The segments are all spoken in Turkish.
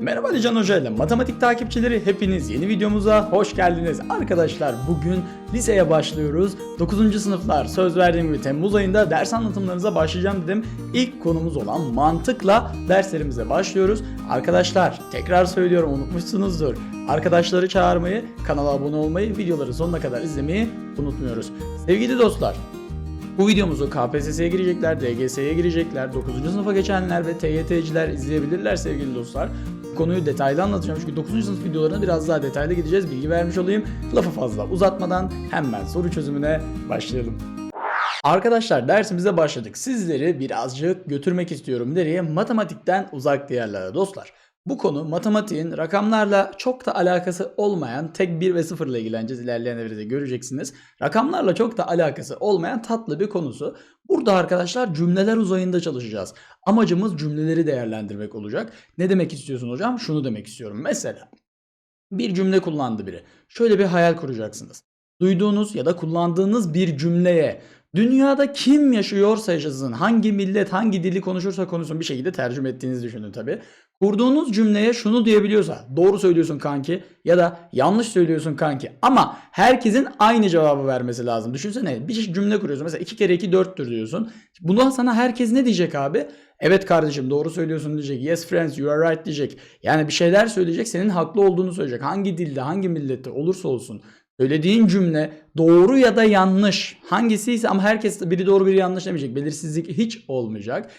Merhaba Ali Can Hoca ile matematik takipçileri hepiniz yeni videomuza hoş geldiniz. Arkadaşlar bugün liseye başlıyoruz. 9. sınıflar söz verdiğim gibi Temmuz ayında ders anlatımlarınıza başlayacağım dedim. İlk konumuz olan mantıkla derslerimize başlıyoruz. Arkadaşlar tekrar söylüyorum unutmuşsunuzdur. Arkadaşları çağırmayı, kanala abone olmayı, videoları sonuna kadar izlemeyi unutmuyoruz. Sevgili dostlar bu videomuzu KPSS'ye girecekler, DGS'ye girecekler, 9. sınıfa geçenler ve TYT'ciler izleyebilirler sevgili dostlar. Konuyu detaylı anlatacağım çünkü 9. sınıf videolarına biraz daha detaylı gideceğiz. Bilgi vermiş olayım. Lafı fazla uzatmadan hemen soru çözümüne başlayalım. Arkadaşlar dersimize başladık. Sizleri birazcık götürmek istiyorum. Nereye? Matematikten uzak diğerlere dostlar. Bu konu matematiğin rakamlarla çok da alakası olmayan tek 1 ve 0 ile ilgileneceğiz. İlerleyen evrede göreceksiniz. Rakamlarla çok da alakası olmayan tatlı bir konusu. Burada arkadaşlar cümleler uzayında çalışacağız. Amacımız cümleleri değerlendirmek olacak. Ne demek istiyorsun hocam? Şunu demek istiyorum. Mesela bir cümle kullandı biri. Şöyle bir hayal kuracaksınız. Duyduğunuz ya da kullandığınız bir cümleye dünyada kim yaşıyorsa yaşasın, hangi millet, hangi dili konuşursa konuşsun bir şekilde tercüme ettiğinizi düşünün tabi. Kurduğunuz cümleye şunu diyebiliyorsa doğru söylüyorsun kanki ya da yanlış söylüyorsun kanki ama herkesin aynı cevabı vermesi lazım. Düşünsene bir cümle kuruyorsun mesela 2 kere 2 4'tür diyorsun. Bundan sana herkes ne diyecek abi? Evet kardeşim doğru söylüyorsun diyecek. Yes friends you are right diyecek. Yani bir şeyler söyleyecek senin haklı olduğunu söyleyecek. Hangi dilde hangi millette olursa olsun. Söylediğin cümle doğru ya da yanlış hangisiyse ama herkes biri doğru biri yanlış demeyecek. Belirsizlik hiç olmayacak.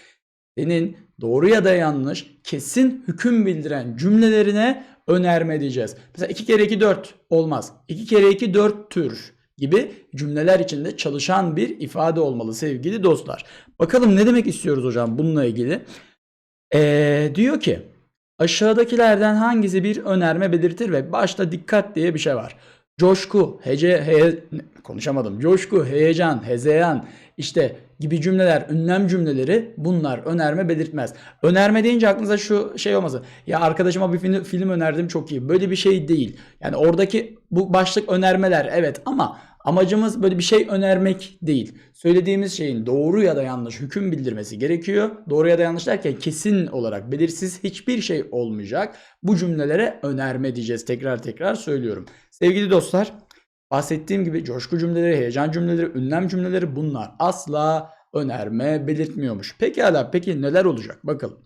Senin doğru ya da yanlış kesin hüküm bildiren cümlelerine önerme diyeceğiz. Mesela 2 kere 2 4 olmaz. 2 kere 2 4 tür gibi cümleler içinde çalışan bir ifade olmalı sevgili dostlar. Bakalım ne demek istiyoruz hocam bununla ilgili. Ee, diyor ki aşağıdakilerden hangisi bir önerme belirtir ve başta dikkat diye bir şey var. Coşku, hece, he, konuşamadım. Coşku, heyecan, hezeyan işte gibi cümleler, ünlem cümleleri bunlar önerme belirtmez. Önerme deyince aklınıza şu şey olmasın. Ya arkadaşıma bir film, film önerdim çok iyi. Böyle bir şey değil. Yani oradaki bu başlık önermeler evet ama amacımız böyle bir şey önermek değil. Söylediğimiz şeyin doğru ya da yanlış hüküm bildirmesi gerekiyor. Doğru ya da yanlış derken kesin olarak belirsiz hiçbir şey olmayacak. Bu cümlelere önerme diyeceğiz. Tekrar tekrar söylüyorum. Sevgili dostlar bahsettiğim gibi coşku cümleleri, heyecan cümleleri, ünlem cümleleri bunlar asla önerme belirtmiyormuş. Pekala peki neler olacak bakalım.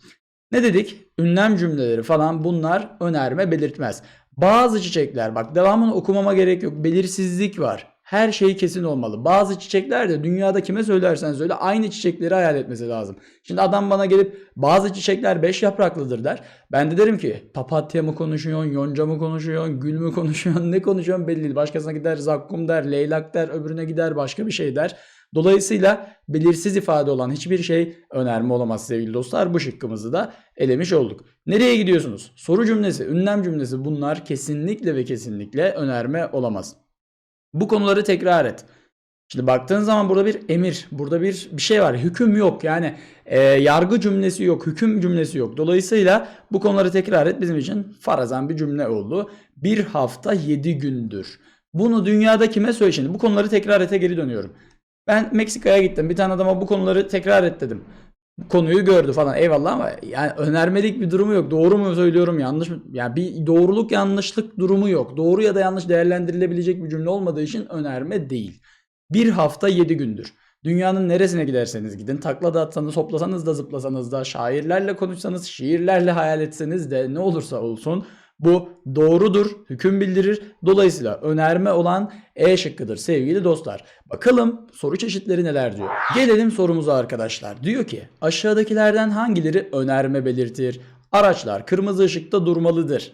Ne dedik? Ünlem cümleleri falan bunlar önerme belirtmez. Bazı çiçekler bak devamını okumama gerek yok. Belirsizlik var. Her şey kesin olmalı. Bazı çiçekler de dünyada kime söylersen söyle aynı çiçekleri hayal etmesi lazım. Şimdi adam bana gelip bazı çiçekler beş yapraklıdır der. Ben de derim ki papatya mı konuşuyorsun, yonca mı konuşuyorsun, gül mü konuşuyorsun, ne konuşuyorsun belli değil. Başkasına gider zakkum der, leylak der, öbürüne gider başka bir şey der. Dolayısıyla belirsiz ifade olan hiçbir şey önerme olamaz sevgili dostlar. Bu şıkkımızı da elemiş olduk. Nereye gidiyorsunuz? Soru cümlesi, ünlem cümlesi bunlar kesinlikle ve kesinlikle önerme olamaz. Bu konuları tekrar et. Şimdi baktığın zaman burada bir emir, burada bir bir şey var. Hüküm yok. Yani e, yargı cümlesi yok, hüküm cümlesi yok. Dolayısıyla bu konuları tekrar et bizim için farazan bir cümle oldu. Bir hafta yedi gündür. Bunu dünyada kime söyle şimdi? Bu konuları tekrar ete geri dönüyorum. Ben Meksika'ya gittim. Bir tane adama bu konuları tekrar et dedim. Konuyu gördü falan eyvallah ama yani önermelik bir durumu yok. Doğru mu söylüyorum yanlış mı? Yani bir doğruluk yanlışlık durumu yok. Doğru ya da yanlış değerlendirilebilecek bir cümle olmadığı için önerme değil. Bir hafta yedi gündür. Dünyanın neresine giderseniz gidin, takla da atsanız, hoplasanız da zıplasanız da, şairlerle konuşsanız, şiirlerle hayal etseniz de ne olursa olsun bu doğrudur, hüküm bildirir. Dolayısıyla önerme olan E şıkkıdır sevgili dostlar. Bakalım soru çeşitleri neler diyor. Gelelim sorumuza arkadaşlar. Diyor ki aşağıdakilerden hangileri önerme belirtir? Araçlar kırmızı ışıkta durmalıdır.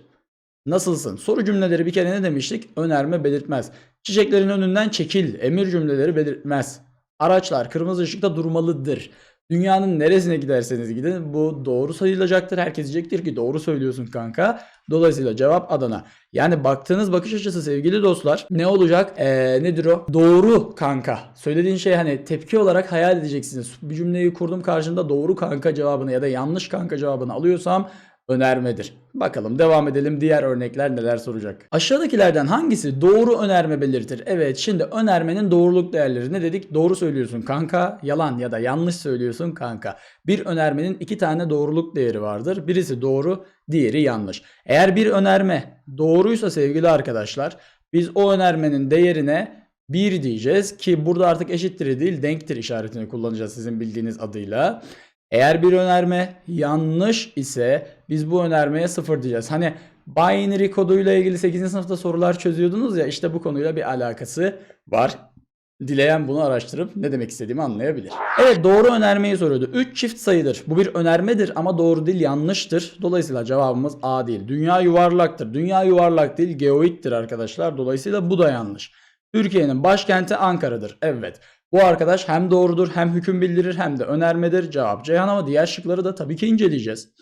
Nasılsın? Soru cümleleri bir kere ne demiştik? Önerme belirtmez. Çiçeklerin önünden çekil. Emir cümleleri belirtmez. Araçlar kırmızı ışıkta durmalıdır. Dünyanın neresine giderseniz gidin bu doğru sayılacaktır. Herkes diyecektir ki doğru söylüyorsun kanka. Dolayısıyla cevap Adana. Yani baktığınız bakış açısı sevgili dostlar ne olacak? Ee, nedir o? Doğru kanka. Söylediğin şey hani tepki olarak hayal edeceksiniz. Bir cümleyi kurdum karşımda doğru kanka cevabını ya da yanlış kanka cevabını alıyorsam önermedir. Bakalım devam edelim diğer örnekler neler soracak. Aşağıdakilerden hangisi doğru önerme belirtir? Evet şimdi önermenin doğruluk değerleri ne dedik? Doğru söylüyorsun kanka, yalan ya da yanlış söylüyorsun kanka. Bir önermenin iki tane doğruluk değeri vardır. Birisi doğru, diğeri yanlış. Eğer bir önerme doğruysa sevgili arkadaşlar biz o önermenin değerine 1 diyeceğiz ki burada artık eşittir değil denktir işaretini kullanacağız sizin bildiğiniz adıyla. Eğer bir önerme yanlış ise biz bu önermeye 0 diyeceğiz. Hani binary koduyla ilgili 8. sınıfta sorular çözüyordunuz ya işte bu konuyla bir alakası var. Dileyen bunu araştırıp ne demek istediğimi anlayabilir. Evet doğru önermeyi soruyordu. 3 çift sayıdır. Bu bir önermedir ama doğru değil yanlıştır. Dolayısıyla cevabımız A değil. Dünya yuvarlaktır. Dünya yuvarlak değil geoittir arkadaşlar. Dolayısıyla bu da yanlış. Türkiye'nin başkenti Ankara'dır. Evet. Bu arkadaş hem doğrudur hem hüküm bildirir hem de önermedir. Cevap Ceyhan ama diğer şıkları da tabii ki inceleyeceğiz.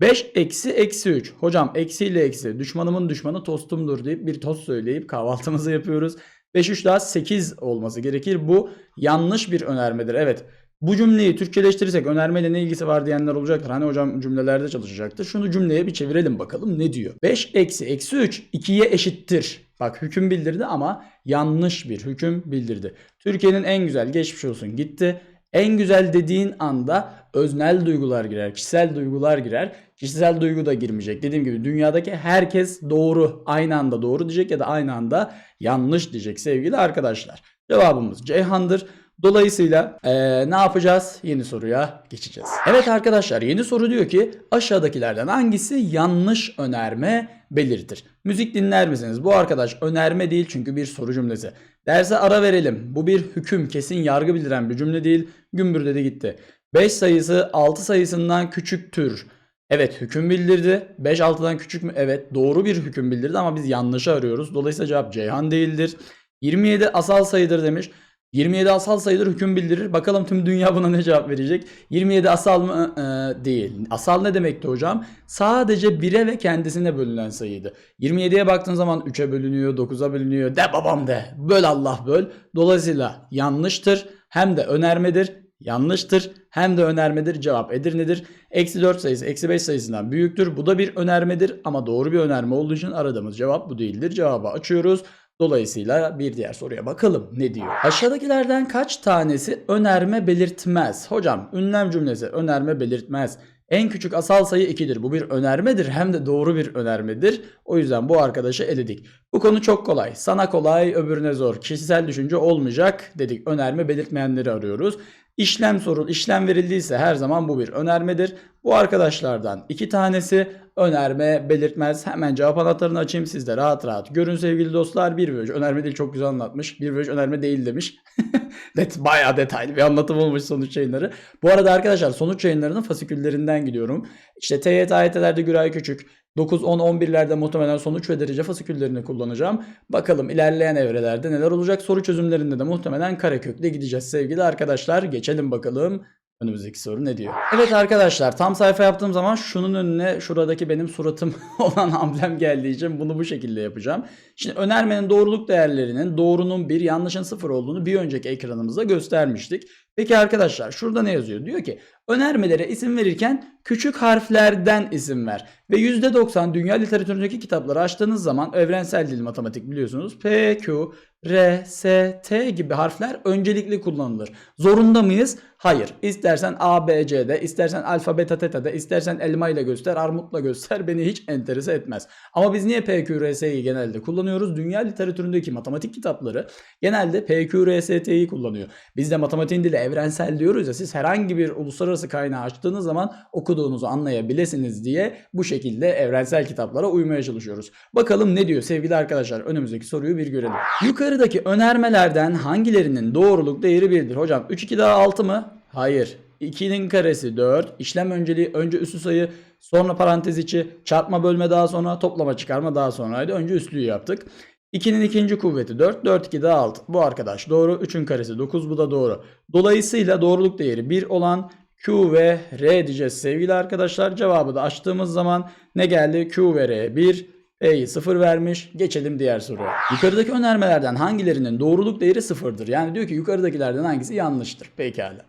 5 eksi eksi 3. Hocam eksi ile eksi. Düşmanımın düşmanı tostumdur deyip bir tost söyleyip kahvaltımızı yapıyoruz. 5 3 daha 8 olması gerekir. Bu yanlış bir önermedir. Evet. Bu cümleyi Türkçeleştirirsek önermeyle ne ilgisi var diyenler olacaktır. Hani hocam cümlelerde çalışacaktır. Şunu cümleye bir çevirelim bakalım ne diyor. 5 eksi eksi 3 2'ye eşittir. Bak hüküm bildirdi ama yanlış bir hüküm bildirdi. Türkiye'nin en güzel geçmiş olsun gitti. En güzel dediğin anda öznel duygular girer, kişisel duygular girer. Kişisel duygu da girmeyecek. Dediğim gibi dünyadaki herkes doğru, aynı anda doğru diyecek ya da aynı anda yanlış diyecek sevgili arkadaşlar. Cevabımız Ceyhan'dır. Dolayısıyla eee, ne yapacağız? Yeni soruya geçeceğiz. Evet arkadaşlar yeni soru diyor ki aşağıdakilerden hangisi yanlış önerme belirtir? Müzik dinler misiniz? Bu arkadaş önerme değil çünkü bir soru cümlesi. Derse ara verelim. Bu bir hüküm kesin yargı bildiren bir cümle değil. Gümbür dedi gitti. 5 sayısı 6 sayısından küçüktür. Evet hüküm bildirdi. 5 6'dan küçük mü? Evet doğru bir hüküm bildirdi ama biz yanlışı arıyoruz. Dolayısıyla cevap Ceyhan değildir. 27 asal sayıdır demiş. 27 asal sayıdır hüküm bildirir. Bakalım tüm dünya buna ne cevap verecek? 27 asal mı? Ee, değil. Asal ne demekti hocam? Sadece 1'e ve kendisine bölünen sayıydı. 27'ye baktığın zaman 3'e bölünüyor, 9'a bölünüyor. De babam de. Böl Allah böl. Dolayısıyla yanlıştır. Hem de önermedir. Yanlıştır. Hem de önermedir. Cevap Edirne'dir. Eksi 4 sayısı eksi 5 sayısından büyüktür. Bu da bir önermedir. Ama doğru bir önerme olduğu için aradığımız cevap bu değildir. Cevabı açıyoruz. Dolayısıyla bir diğer soruya bakalım ne diyor. Aşağıdakilerden kaç tanesi önerme belirtmez? Hocam ünlem cümlesi önerme belirtmez. En küçük asal sayı 2'dir. Bu bir önermedir hem de doğru bir önermedir. O yüzden bu arkadaşı eledik. Bu konu çok kolay. Sana kolay öbürüne zor. Kişisel düşünce olmayacak dedik. Önerme belirtmeyenleri arıyoruz. İşlem sorul, işlem verildiyse her zaman bu bir önermedir. Bu arkadaşlardan iki tanesi önerme belirtmez. Hemen cevap anahtarını açayım siz de rahat rahat. Görün sevgili dostlar bir üç. Önerme değil çok güzel anlatmış. Bir üç önerme değil demiş. Det bayağı detaylı bir anlatım olmuş sonuç yayınları. Bu arada arkadaşlar sonuç yayınlarının fasiküllerinden gidiyorum. İşte TYT AYT'lerde Güray Küçük, 9, 10, 11'lerde muhtemelen sonuç ve derece fasiküllerini kullanacağım. Bakalım ilerleyen evrelerde neler olacak. Soru çözümlerinde de muhtemelen karekökle gideceğiz sevgili arkadaşlar. Geçelim bakalım. Önümüzdeki soru ne diyor? Evet arkadaşlar tam sayfa yaptığım zaman şunun önüne şuradaki benim suratım olan amblem geldiği için bunu bu şekilde yapacağım. Şimdi önermenin doğruluk değerlerinin doğrunun 1 yanlışın 0 olduğunu bir önceki ekranımızda göstermiştik. Peki arkadaşlar şurada ne yazıyor? Diyor ki önermelere isim verirken küçük harflerden isim ver. Ve %90 dünya literatüründeki kitapları açtığınız zaman evrensel dil matematik biliyorsunuz. P, Q, R, S, T gibi harfler öncelikli kullanılır. Zorunda mıyız? Hayır. İstersen A, B, C'de, istersen alfa, beta, teta'da, istersen elma ile göster, armutla göster beni hiç enterese etmez. Ama biz niye P, Q, R, S'yi genelde kullanıyoruz? Dünya literatüründeki matematik kitapları genelde P, Q, R, S, T'yi kullanıyor. Biz de matematiğin dili evrensel diyoruz ya siz herhangi bir uluslararası kaynağı açtığınız zaman okuduğunuzu anlayabilirsiniz diye bu şekilde evrensel kitaplara uymaya çalışıyoruz. Bakalım ne diyor sevgili arkadaşlar önümüzdeki soruyu bir görelim. Yukarıdaki önermelerden hangilerinin doğruluk değeri 1'dir? Hocam 3 2 daha 6 mı? Hayır. 2'nin karesi 4. İşlem önceliği önce üslü sayı sonra parantez içi çarpma bölme daha sonra toplama çıkarma daha sonraydı. Önce üslüyü yaptık. 2'nin ikinci kuvveti 4, 4 2 daha 6. Bu arkadaş doğru. 3'ün karesi 9 bu da doğru. Dolayısıyla doğruluk değeri 1 olan Q ve R diyeceğiz sevgili arkadaşlar. Cevabı da açtığımız zaman ne geldi? Q ve R 1, P'yi 0 vermiş. Geçelim diğer soruya. Yukarıdaki önermelerden hangilerinin doğruluk değeri 0'dır? Yani diyor ki yukarıdakilerden hangisi yanlıştır? Pekala.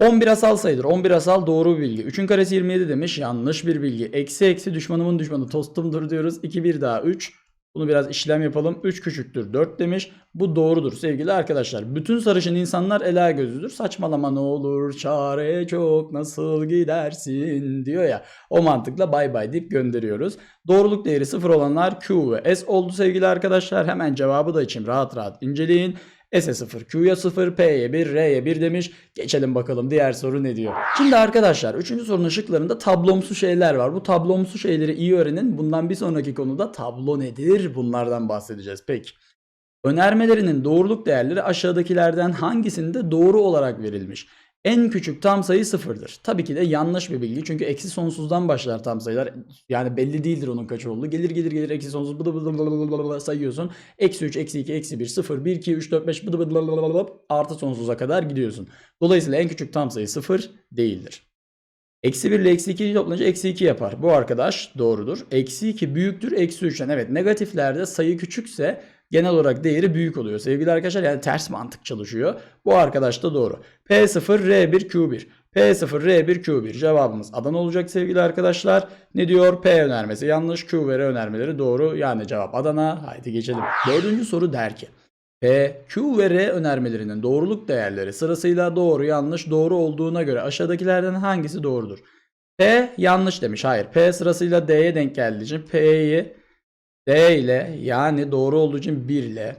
11 asal sayıdır. 11 asal doğru bir bilgi. 3'ün karesi 27 demiş. Yanlış bir bilgi. Eksi eksi düşmanımın düşmanı tostumdur diyoruz. 2 1 daha 3. Bunu biraz işlem yapalım. 3 küçüktür 4 demiş. Bu doğrudur sevgili arkadaşlar. Bütün sarışın insanlar ela gözüdür. Saçmalama ne olur çare çok nasıl gidersin diyor ya. O mantıkla bay bay deyip gönderiyoruz. Doğruluk değeri 0 olanlar Q ve S oldu sevgili arkadaşlar. Hemen cevabı da için rahat rahat inceleyin. S'e 0, Q'ya 0, P'ye 1, R'ye 1 demiş. Geçelim bakalım diğer soru ne diyor. Şimdi arkadaşlar 3. sorunun şıklarında tablomsu şeyler var. Bu tablomsu şeyleri iyi öğrenin. Bundan bir sonraki konuda tablo nedir? Bunlardan bahsedeceğiz. Peki. Önermelerinin doğruluk değerleri aşağıdakilerden hangisinde doğru olarak verilmiş? En küçük tam sayı sıfırdır. Tabii ki de yanlış bir bilgi. Çünkü eksi sonsuzdan başlar tam sayılar. Yani belli değildir onun kaç olduğu. Gelir gelir gelir eksi sonsuz bıdı bıdı bıdı bıdı bıdı sayıyorsun. Eksi 3, eksi 2, eksi 1, 0, 1, 2, 3, 4, 5 bıdı bıdı bıdı bıdı bıdı artı sonsuza kadar gidiyorsun. Dolayısıyla en küçük tam sayı sıfır değildir. Eksi 1 ile eksi 2'yi toplayınca eksi 2 yapar. Bu arkadaş doğrudur. Eksi 2 büyüktür eksi 3'ten. Evet negatiflerde sayı küçükse genel olarak değeri büyük oluyor. Sevgili arkadaşlar yani ters mantık çalışıyor. Bu arkadaş da doğru. P0 R1 Q1. P0 R1 Q1 cevabımız Adana olacak sevgili arkadaşlar. Ne diyor? P önermesi yanlış. Q ve R önermeleri doğru. Yani cevap Adana. Haydi geçelim. Dördüncü soru der ki. P, Q ve R önermelerinin doğruluk değerleri sırasıyla doğru yanlış doğru olduğuna göre aşağıdakilerden hangisi doğrudur? P yanlış demiş. Hayır. P sırasıyla D'ye denk geldiği için P'yi D ile yani doğru olduğu için 1 ile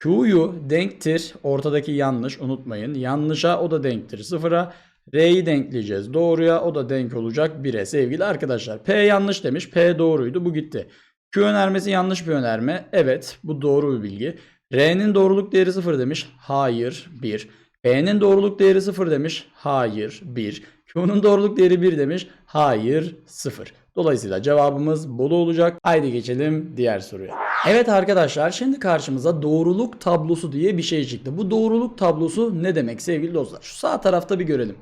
Q'yu denktir. Ortadaki yanlış unutmayın. Yanlışa o da denktir. Sıfıra R'yi denkleyeceğiz. Doğruya o da denk olacak 1'e sevgili arkadaşlar. P yanlış demiş. P doğruydu. Bu gitti. Q önermesi yanlış bir önerme. Evet bu doğru bir bilgi. R'nin doğruluk değeri 0 demiş. Hayır 1. P'nin doğruluk değeri 0 demiş. Hayır 1. Q'nun doğruluk değeri 1 demiş. Hayır 0. Dolayısıyla cevabımız Bolu olacak. Haydi geçelim diğer soruya. Evet arkadaşlar şimdi karşımıza doğruluk tablosu diye bir şey çıktı. Bu doğruluk tablosu ne demek sevgili dostlar? Şu sağ tarafta bir görelim.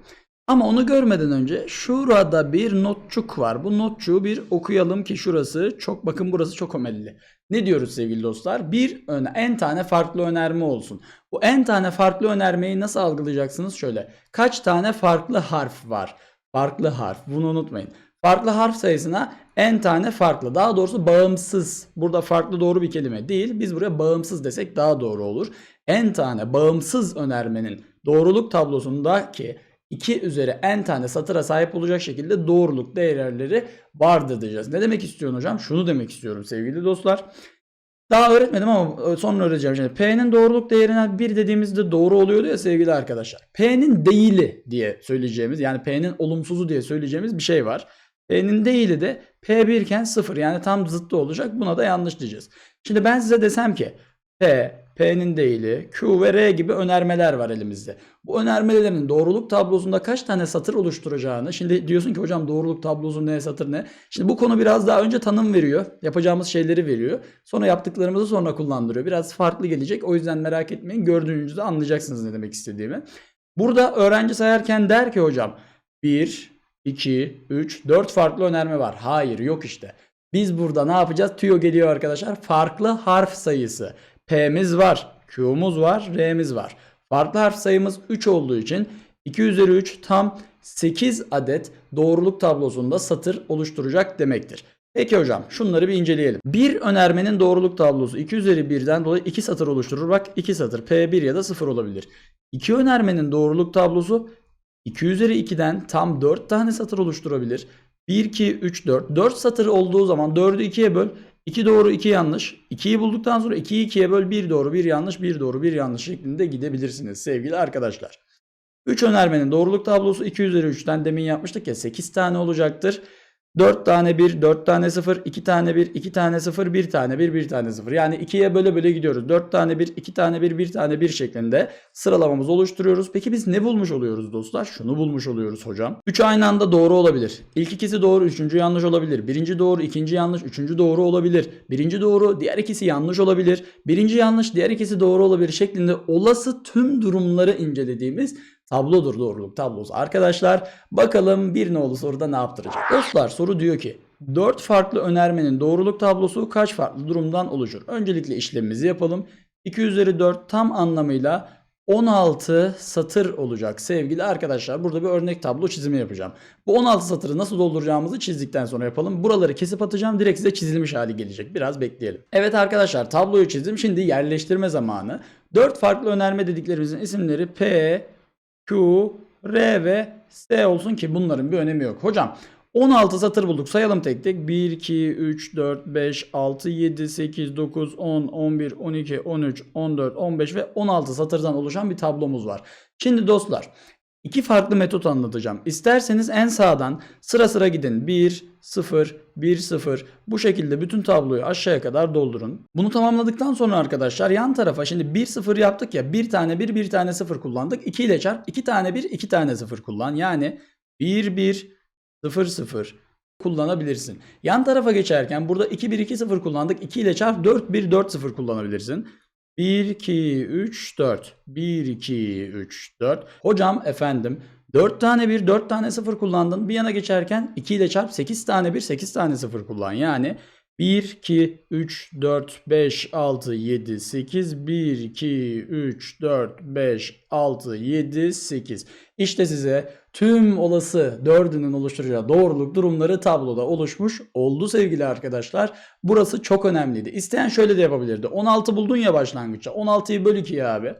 Ama onu görmeden önce şurada bir notçuk var. Bu notçuğu bir okuyalım ki şurası çok bakın burası çok ömelli. Ne diyoruz sevgili dostlar? Bir öne, en tane farklı önerme olsun. Bu en tane farklı önermeyi nasıl algılayacaksınız? Şöyle. Kaç tane farklı harf var? Farklı harf. Bunu unutmayın. Farklı harf sayısına en tane farklı. Daha doğrusu bağımsız. Burada farklı doğru bir kelime değil. Biz buraya bağımsız desek daha doğru olur. En tane bağımsız önermenin doğruluk tablosundaki 2 üzeri n tane satıra sahip olacak şekilde doğruluk değerleri vardır diyeceğiz. Ne demek istiyorsun hocam? Şunu demek istiyorum sevgili dostlar. Daha öğretmedim ama sonra öğreteceğim. Şimdi P'nin doğruluk değerine 1 dediğimizde doğru oluyordu ya sevgili arkadaşlar. P'nin değili diye söyleyeceğimiz yani P'nin olumsuzu diye söyleyeceğimiz bir şey var. P'nin değili de P1 iken 0 yani tam zıttı olacak. Buna da yanlış diyeceğiz. Şimdi ben size desem ki P, P'nin değili, Q ve R gibi önermeler var elimizde. Bu önermelerin doğruluk tablosunda kaç tane satır oluşturacağını şimdi diyorsun ki hocam doğruluk tablosu ne satır ne? Şimdi bu konu biraz daha önce tanım veriyor. Yapacağımız şeyleri veriyor. Sonra yaptıklarımızı sonra kullandırıyor. Biraz farklı gelecek. O yüzden merak etmeyin. Gördüğünüzde anlayacaksınız ne demek istediğimi. Burada öğrenci sayarken der ki hocam 1, 2, 3, 4 farklı önerme var. Hayır yok işte. Biz burada ne yapacağız? Tüyo geliyor arkadaşlar. Farklı harf sayısı. P'miz var, Q'muz var, R'miz var. Farklı harf sayımız 3 olduğu için 2 üzeri 3 tam 8 adet doğruluk tablosunda satır oluşturacak demektir. Peki hocam şunları bir inceleyelim. Bir önermenin doğruluk tablosu 2 üzeri 1'den dolayı 2 satır oluşturur. Bak 2 satır P1 ya da 0 olabilir. 2 önermenin doğruluk tablosu 2 üzeri 2'den tam 4 tane satır oluşturabilir. 1, 2, 3, 4. 4 satır olduğu zaman 4'ü 2'ye böl. 2 doğru 2 yanlış. 2'yi bulduktan sonra 2'yi 2'ye böl 1 doğru 1 yanlış 1 doğru 1 yanlış şeklinde gidebilirsiniz sevgili arkadaşlar. 3 önermenin doğruluk tablosu 2 üzeri 3'ten demin yapmıştık ya 8 tane olacaktır. 4 tane 1, 4 tane 0, 2 tane 1, 2 tane 0, 1 tane 1, 1 tane 0. Yani 2'ye böyle böyle gidiyoruz. 4 tane 1, 2 tane 1, 1 tane 1 şeklinde sıralamamızı oluşturuyoruz. Peki biz ne bulmuş oluyoruz dostlar? Şunu bulmuş oluyoruz hocam. 3 aynı anda doğru olabilir. İlk ikisi doğru, üçüncü yanlış olabilir. Birinci doğru, ikinci yanlış, üçüncü doğru olabilir. Birinci doğru, diğer ikisi yanlış olabilir. Birinci yanlış, diğer ikisi doğru olabilir şeklinde olası tüm durumları incelediğimiz tablodur doğruluk tablosu. Arkadaşlar bakalım bir nolu soruda ne yaptıracak? Dostlar soru diyor ki 4 farklı önermenin doğruluk tablosu kaç farklı durumdan oluşur? Öncelikle işlemimizi yapalım. 2 üzeri 4 tam anlamıyla 16 satır olacak sevgili arkadaşlar. Burada bir örnek tablo çizimi yapacağım. Bu 16 satırı nasıl dolduracağımızı çizdikten sonra yapalım. Buraları kesip atacağım. Direkt size çizilmiş hali gelecek. Biraz bekleyelim. Evet arkadaşlar tabloyu çizdim. Şimdi yerleştirme zamanı. 4 farklı önerme dediklerimizin isimleri P, Q, R ve S olsun ki bunların bir önemi yok. Hocam 16 satır bulduk. Sayalım tek tek. 1, 2, 3, 4, 5, 6, 7, 8, 9, 10, 11, 12, 13, 14, 15 ve 16 satırdan oluşan bir tablomuz var. Şimdi dostlar iki farklı metot anlatacağım. İsterseniz en sağdan sıra sıra gidin. 1, 0, 1, 0 bu şekilde bütün tabloyu aşağıya kadar doldurun. Bunu tamamladıktan sonra arkadaşlar yan tarafa şimdi 1, 0 yaptık ya bir tane 1, bir tane 0 kullandık. 2 ile çarp 2 tane 1, 2 tane 0 kullan. Yani 1, 1, 0 0 kullanabilirsin. Yan tarafa geçerken burada 2 1 2 0 kullandık. 2 ile çarp 4 1 4 0 kullanabilirsin. 1 2 3 4 1 2 3 4 Hocam efendim 4 tane 1 4 tane 0 kullandın. Bir yana geçerken 2 ile çarp 8 tane 1 8 tane 0 kullan. Yani 1 2 3 4 5 6 7 8 1 2 3 4 5 6 7 8 İşte size tüm olası dördünün oluşturacağı doğruluk durumları tabloda oluşmuş oldu sevgili arkadaşlar. Burası çok önemliydi. İsteyen şöyle de yapabilirdi. 16 buldun ya başlangıçta. 16'yı böl 2'ye abi.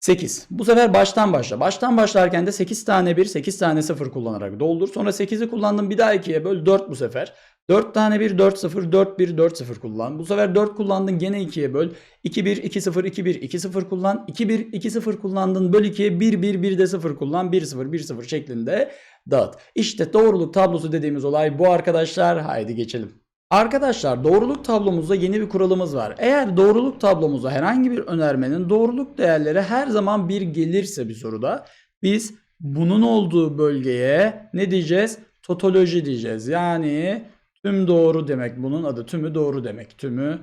8. Bu sefer baştan başla. Baştan başlarken de 8 tane 1, 8 tane 0 kullanarak doldur. Sonra 8'i kullandın bir daha 2'ye böl 4 bu sefer. 4 tane 1, 4 0, 4 1, 4 0 kullan. Bu sefer 4 kullandın gene 2'ye böl. 2 1, 2 0, 2 1, 2 0 kullan. 2 1, 2 0 kullandın böl 2'ye 1 1, 1 de 0 kullan. 1 0, 1 0 şeklinde dağıt. İşte doğruluk tablosu dediğimiz olay bu arkadaşlar. Haydi geçelim. Arkadaşlar doğruluk tablomuzda yeni bir kuralımız var. Eğer doğruluk tablomuza herhangi bir önermenin doğruluk değerleri her zaman bir gelirse bir soruda biz bunun olduğu bölgeye ne diyeceğiz? Totoloji diyeceğiz. Yani tüm doğru demek bunun adı tümü doğru demek. Tümü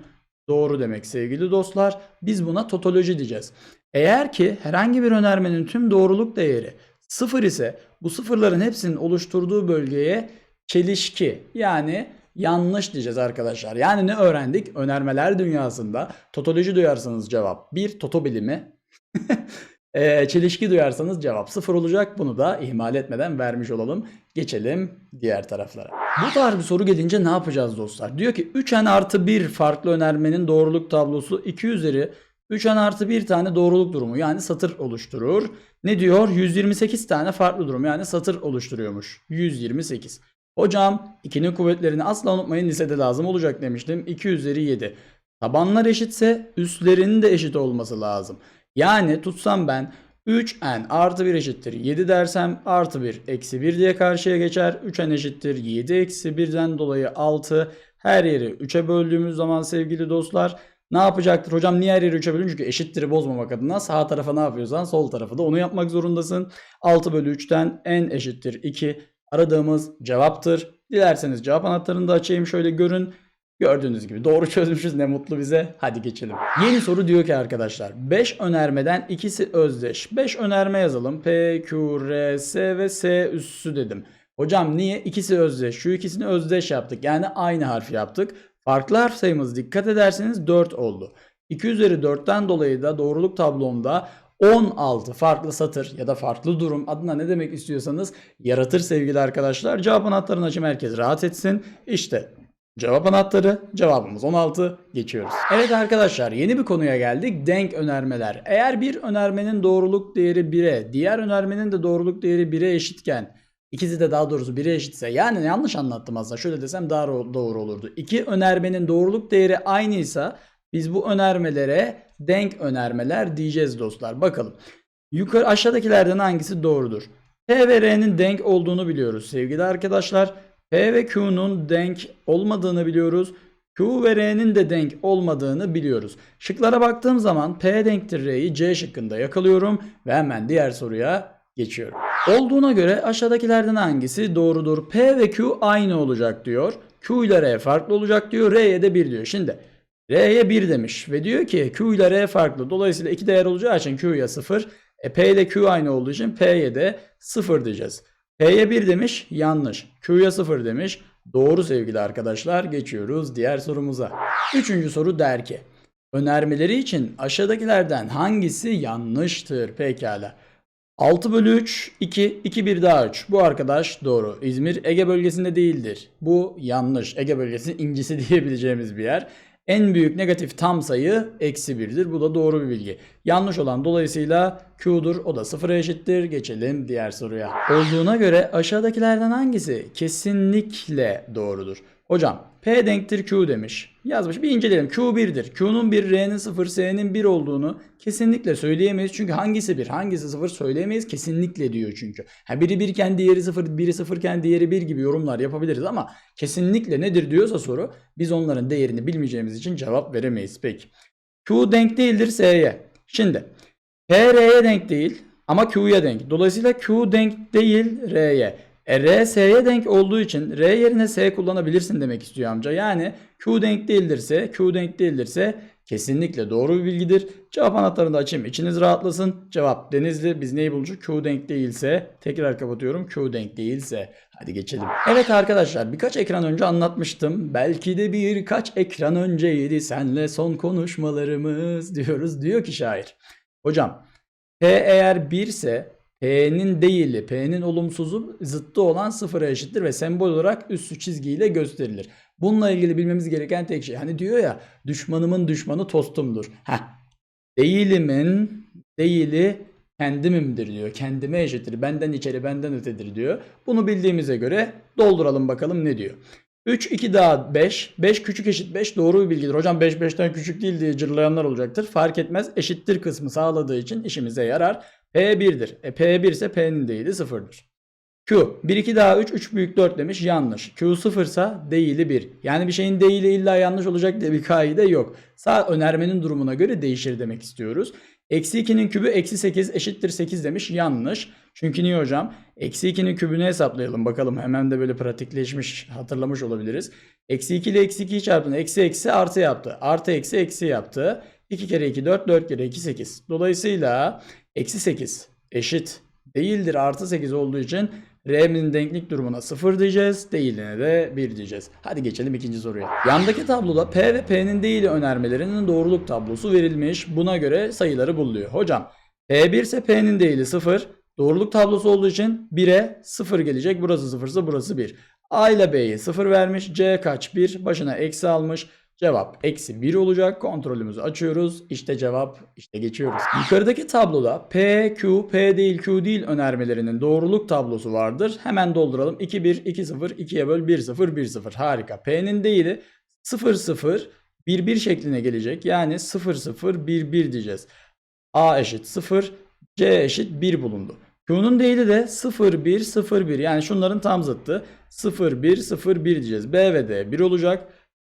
doğru demek sevgili dostlar. Biz buna totoloji diyeceğiz. Eğer ki herhangi bir önermenin tüm doğruluk değeri sıfır ise bu sıfırların hepsinin oluşturduğu bölgeye çelişki yani yanlış diyeceğiz arkadaşlar. Yani ne öğrendik? Önermeler dünyasında totoloji duyarsanız cevap 1, toto bilimi. Eee, çelişki duyarsanız cevap 0 olacak. Bunu da ihmal etmeden vermiş olalım. Geçelim diğer taraflara. Bu tarz bir soru gelince ne yapacağız dostlar? Diyor ki 3n artı 1 farklı önermenin doğruluk tablosu 2 üzeri 3n artı 1 tane doğruluk durumu yani satır oluşturur. Ne diyor? 128 tane farklı durum yani satır oluşturuyormuş. 128. Hocam 2'nin kuvvetlerini asla unutmayın lisede lazım olacak demiştim. 2 üzeri 7. Tabanlar eşitse üstlerinin de eşit olması lazım. Yani tutsam ben 3n artı 1 eşittir 7 dersem artı 1 eksi 1 diye karşıya geçer. 3n eşittir 7 eksi 1'den dolayı 6. Her yeri 3'e böldüğümüz zaman sevgili dostlar ne yapacaktır? Hocam niye her yeri 3'e bölün? Çünkü eşittir'i bozmamak adına sağ tarafa ne yapıyorsan sol tarafa da onu yapmak zorundasın. 6 bölü 3'ten n eşittir 2 aradığımız cevaptır. Dilerseniz cevap anahtarını da açayım şöyle görün. Gördüğünüz gibi doğru çözmüşüz ne mutlu bize. Hadi geçelim. Yeni soru diyor ki arkadaşlar 5 önermeden ikisi özdeş. 5 önerme yazalım. P, Q, R, S ve S üssü dedim. Hocam niye? İkisi özdeş. Şu ikisini özdeş yaptık. Yani aynı harf yaptık. Farklı harf sayımız dikkat ederseniz 4 oldu. 2 üzeri 4'ten dolayı da doğruluk tablomda 16 farklı satır ya da farklı durum adına ne demek istiyorsanız yaratır sevgili arkadaşlar. Cevap anahtarını açayım herkes rahat etsin. İşte cevap anahtarı cevabımız 16 geçiyoruz. Evet arkadaşlar yeni bir konuya geldik. Denk önermeler. Eğer bir önermenin doğruluk değeri 1'e diğer önermenin de doğruluk değeri 1'e eşitken İkisi de daha doğrusu 1'e eşitse yani yanlış anlattım aslında şöyle desem daha doğru olurdu. İki önermenin doğruluk değeri aynıysa biz bu önermelere denk önermeler diyeceğiz dostlar. Bakalım. Yukarı aşağıdakilerden hangisi doğrudur? P ve R'nin denk olduğunu biliyoruz sevgili arkadaşlar. P ve Q'nun denk olmadığını biliyoruz. Q ve R'nin de denk olmadığını biliyoruz. Şıklara baktığım zaman P denktir R'yi C şıkkında yakalıyorum ve hemen diğer soruya geçiyorum. Olduğuna göre aşağıdakilerden hangisi doğrudur? P ve Q aynı olacak diyor. Q ile R farklı olacak diyor. R'ye de 1 diyor. Şimdi R'ye 1 demiş ve diyor ki Q ile R farklı. Dolayısıyla iki değer olacağı için Q'ya 0. E, P ile Q aynı olduğu için P'ye de 0 diyeceğiz. P'ye 1 demiş yanlış. Q'ya 0 demiş. Doğru sevgili arkadaşlar geçiyoruz diğer sorumuza. Üçüncü soru der ki önermeleri için aşağıdakilerden hangisi yanlıştır? Pekala. 6 bölü 3, 2, 2 bir daha 3. Bu arkadaş doğru. İzmir Ege bölgesinde değildir. Bu yanlış. Ege bölgesinin incisi diyebileceğimiz bir yer. En büyük negatif tam sayı eksi 1'dir. Bu da doğru bir bilgi. Yanlış olan dolayısıyla Q'dur. O da 0'a eşittir. Geçelim diğer soruya. Olduğuna göre aşağıdakilerden hangisi kesinlikle doğrudur? Hocam P denktir Q demiş. Yazmış. Bir inceleyelim. Q 1'dir. Q'nun 1, R'nin 0, S'nin 1 olduğunu kesinlikle söyleyemeyiz. Çünkü hangisi 1, hangisi 0 söyleyemeyiz. Kesinlikle diyor çünkü. Ha biri 1 iken diğeri 0, biri 0 iken diğeri 1 gibi yorumlar yapabiliriz ama kesinlikle nedir diyorsa soru biz onların değerini bilmeyeceğimiz için cevap veremeyiz. Peki. Q denk değildir S'ye. Şimdi P R'ye denk değil ama Q'ya denk. Dolayısıyla Q denk değil R'ye. E, R S'ye denk olduğu için R yerine S kullanabilirsin demek istiyor amca. Yani Q denk değildirse, Q denk değildirse kesinlikle doğru bir bilgidir. Cevap anahtarını da açayım. İçiniz rahatlasın. Cevap Denizli. Biz neyi bulacak? Q denk değilse. Tekrar kapatıyorum. Q denk değilse. Hadi geçelim. Evet arkadaşlar birkaç ekran önce anlatmıştım. Belki de birkaç ekran önceydi senle son konuşmalarımız diyoruz. Diyor ki şair. Hocam P eğer 1 ise P'nin değili, P'nin olumsuzu zıttı olan sıfıra eşittir ve sembol olarak üstü çizgiyle gösterilir. Bununla ilgili bilmemiz gereken tek şey. Hani diyor ya düşmanımın düşmanı tostumdur. Heh. Değilimin değili kendimimdir diyor. Kendime eşittir. Benden içeri benden ötedir diyor. Bunu bildiğimize göre dolduralım bakalım ne diyor. 3 2 daha 5. 5 küçük eşit 5 doğru bir bilgidir. Hocam 5 5'ten küçük değil diye cırlayanlar olacaktır. Fark etmez. Eşittir kısmı sağladığı için işimize yarar. P 1'dir. E, P 1 ise P'nin değili 0'dır. Q 1 2 daha 3 3 büyük 4 demiş yanlış. Q 0 ise değili 1. Yani bir şeyin değili illa yanlış olacak diye bir kaide yok. Sağ önermenin durumuna göre değişir demek istiyoruz. Eksi 2'nin kübü eksi 8 eşittir 8 demiş yanlış. Çünkü niye hocam? Eksi 2'nin kübünü hesaplayalım bakalım. Hemen de böyle pratikleşmiş hatırlamış olabiliriz. Eksi 2 ile eksi 2'yi çarpın. Eksi eksi artı yaptı. Artı eksi eksi yaptı. 2 kere 2 4 4 kere 2 8. Dolayısıyla eksi 8 eşit değildir artı 8 olduğu için R'nin denklik durumuna 0 diyeceğiz. Değiline de 1 diyeceğiz. Hadi geçelim ikinci soruya. Yandaki tabloda P ve P'nin değili önermelerinin doğruluk tablosu verilmiş. Buna göre sayıları buluyor. Hocam P1 ise P'nin değili 0. Doğruluk tablosu olduğu için 1'e 0 gelecek. Burası 0 ise burası 1. A ile B'yi 0 vermiş. C kaç? 1. Başına eksi almış. Cevap eksi 1 olacak. Kontrolümüzü açıyoruz. İşte cevap. İşte geçiyoruz. Yukarıdaki tabloda P, Q, P değil, Q değil önermelerinin doğruluk tablosu vardır. Hemen dolduralım. 2, 1, 2, 0, 2'ye böl 1, 0, 1, 0. Harika. P'nin değili 0, 0, 1, 1 şekline gelecek. Yani 0, 0, 1, 1 diyeceğiz. A eşit 0, C eşit 1 bulundu. Q'nun değili de 0, 1, 0, 1. Yani şunların tam zıttı. 0, 1, 0, 1 diyeceğiz. B ve D 1 olacak.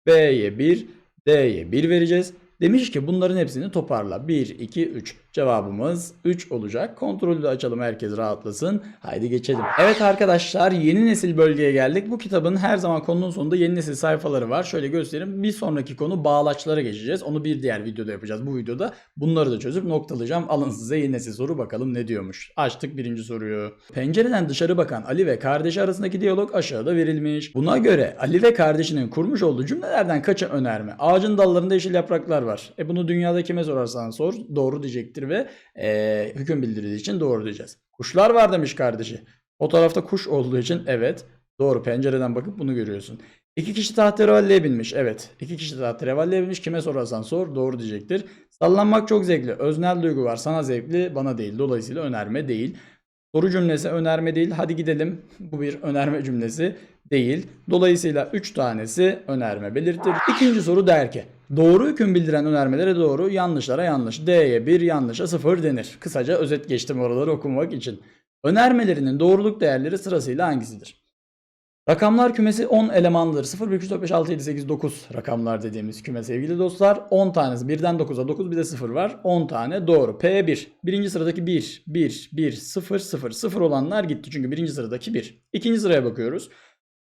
B'ye 1, D'ye 1 vereceğiz. Demiş ki bunların hepsini toparla. 1, 2, 3. Cevabımız 3 olacak. Kontrolü de açalım herkes rahatlasın. Haydi geçelim. Evet arkadaşlar yeni nesil bölgeye geldik. Bu kitabın her zaman konunun sonunda yeni nesil sayfaları var. Şöyle göstereyim. Bir sonraki konu bağlaçlara geçeceğiz. Onu bir diğer videoda yapacağız. Bu videoda bunları da çözüp noktalayacağım. Alın size yeni nesil soru bakalım ne diyormuş. Açtık birinci soruyu. Pencereden dışarı bakan Ali ve kardeşi arasındaki diyalog aşağıda verilmiş. Buna göre Ali ve kardeşinin kurmuş olduğu cümlelerden kaçı önerme? Ağacın dallarında yeşil yapraklar var. E bunu dünyada kime sorarsan sor doğru diyecektir ve e, hüküm bildirdiği için doğru diyeceğiz. Kuşlar var demiş kardeşi. O tarafta kuş olduğu için evet doğru pencereden bakıp bunu görüyorsun. İki kişi tahterevalliye binmiş. Evet. iki kişi tahterevalliye binmiş. Kime sorarsan sor doğru diyecektir. Sallanmak çok zevkli. Öznel duygu var. Sana zevkli bana değil. Dolayısıyla önerme değil. Soru cümlesi önerme değil. Hadi gidelim. Bu bir önerme cümlesi değil. Dolayısıyla 3 tanesi önerme belirtir. İkinci soru der ki Doğru hüküm bildiren önermelere doğru, yanlışlara yanlış. D'ye 1, yanlışa 0 denir. Kısaca özet geçtim oraları okumak için. Önermelerinin doğruluk değerleri sırasıyla hangisidir? Rakamlar kümesi 10 elemanlıdır. 0, 1, 2, 3, 4, 5, 6, 7, 8, 9 rakamlar dediğimiz küme sevgili dostlar. 10 tanesi. 1'den 9'a 9 bir de 0 var. 10 tane doğru. P1. Birinci sıradaki 1, 1, 1, 0, 0. 0 olanlar gitti çünkü birinci sıradaki 1. İkinci sıraya bakıyoruz.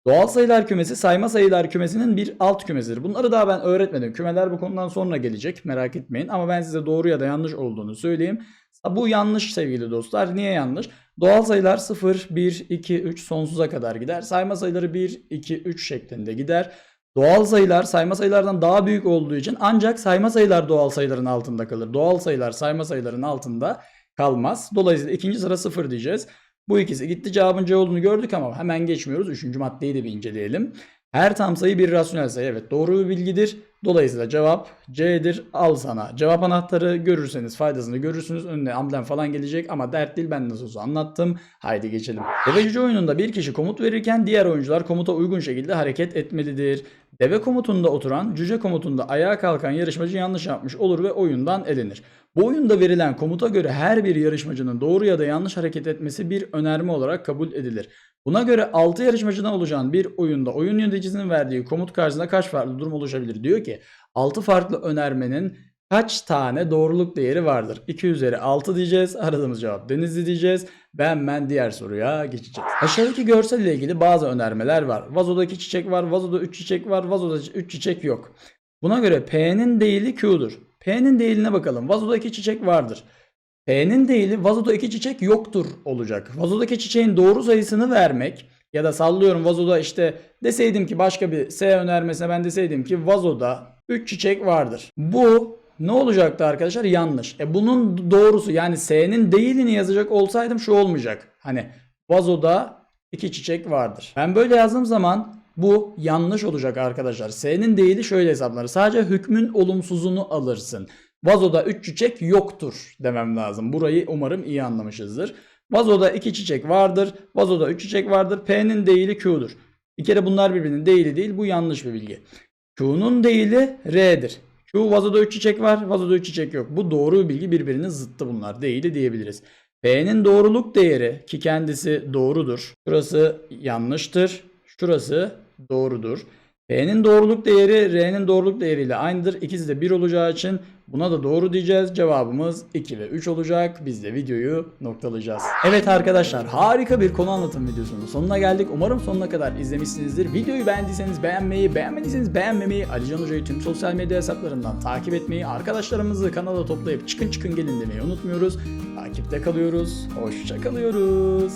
Doğal sayılar kümesi sayma sayılar kümesinin bir alt kümesidir. Bunları daha ben öğretmedim. Kümeler bu konudan sonra gelecek merak etmeyin. Ama ben size doğru ya da yanlış olduğunu söyleyeyim. Bu yanlış sevgili dostlar. Niye yanlış? Doğal sayılar 0, 1, 2, 3 sonsuza kadar gider. Sayma sayıları 1, 2, 3 şeklinde gider. Doğal sayılar sayma sayılardan daha büyük olduğu için ancak sayma sayılar doğal sayıların altında kalır. Doğal sayılar sayma sayıların altında kalmaz. Dolayısıyla ikinci sıra sıfır diyeceğiz. Bu ikisi gitti cevabın C olduğunu gördük ama hemen geçmiyoruz. Üçüncü maddeyi de bir inceleyelim. Her tam sayı bir rasyonel sayı. Evet doğru bir bilgidir. Dolayısıyla cevap C'dir. Al sana. Cevap anahtarı görürseniz faydasını görürsünüz. Önüne amblem falan gelecek ama dert değil ben nasıl olsa anlattım. Haydi geçelim. Deve cüce oyununda bir kişi komut verirken diğer oyuncular komuta uygun şekilde hareket etmelidir. Deve komutunda oturan, cüce komutunda ayağa kalkan yarışmacı yanlış yapmış olur ve oyundan elenir. Bu oyunda verilen komuta göre her bir yarışmacının doğru ya da yanlış hareket etmesi bir önerme olarak kabul edilir. Buna göre 6 yarışmacıdan oluşan bir oyunda oyun yöneticisinin verdiği komut karşısında kaç farklı durum oluşabilir? Diyor ki 6 farklı önermenin kaç tane doğruluk değeri vardır? 2 üzeri 6 diyeceğiz. Aradığımız cevap Denizli diyeceğiz. Ve hemen diğer soruya geçeceğiz. Aşağıdaki görsel ile ilgili bazı önermeler var. Vazoda 2 çiçek var, vazoda 3 çiçek var, vazoda 3 çiçek yok. Buna göre P'nin değili Q'dur. P'nin değiline bakalım. Vazoda 2 çiçek vardır. P'nin değili vazoda 2 çiçek yoktur olacak. Vazodaki çiçeğin doğru sayısını vermek ya da sallıyorum vazoda işte deseydim ki başka bir S önermesine ben deseydim ki vazoda 3 çiçek vardır. Bu ne olacaktı arkadaşlar? Yanlış. E bunun doğrusu yani S'nin değilini yazacak olsaydım şu olmayacak. Hani vazoda 2 çiçek vardır. Ben böyle yazdığım zaman bu yanlış olacak arkadaşlar. S'nin değili şöyle hesaplanır. Sadece hükmün olumsuzunu alırsın. Vazoda 3 çiçek yoktur demem lazım. Burayı umarım iyi anlamışızdır. Vazoda 2 çiçek vardır. Vazoda 3 çiçek vardır. P'nin değili Q'dur. Bir kere bunlar birbirinin değili değil. Bu yanlış bir bilgi. Q'nun değili R'dir. Q vazoda 3 çiçek var. Vazoda 3 çiçek yok. Bu doğru bir bilgi birbirinin zıttı bunlar. Değili diyebiliriz. P'nin doğruluk değeri ki kendisi doğrudur. Şurası yanlıştır. Şurası doğrudur. P'nin doğruluk değeri R'nin doğruluk değeriyle aynıdır. İkisi de 1 olacağı için buna da doğru diyeceğiz. Cevabımız 2 ve 3 olacak. Biz de videoyu noktalayacağız. Evet arkadaşlar harika bir konu anlatım videosunun sonuna geldik. Umarım sonuna kadar izlemişsinizdir. Videoyu beğendiyseniz beğenmeyi, beğenmediyseniz beğenmemeyi, Alican Hoca'yı tüm sosyal medya hesaplarından takip etmeyi, arkadaşlarımızı kanala toplayıp çıkın çıkın gelin demeyi unutmuyoruz. Takipte kalıyoruz. Hoşça kalıyoruz.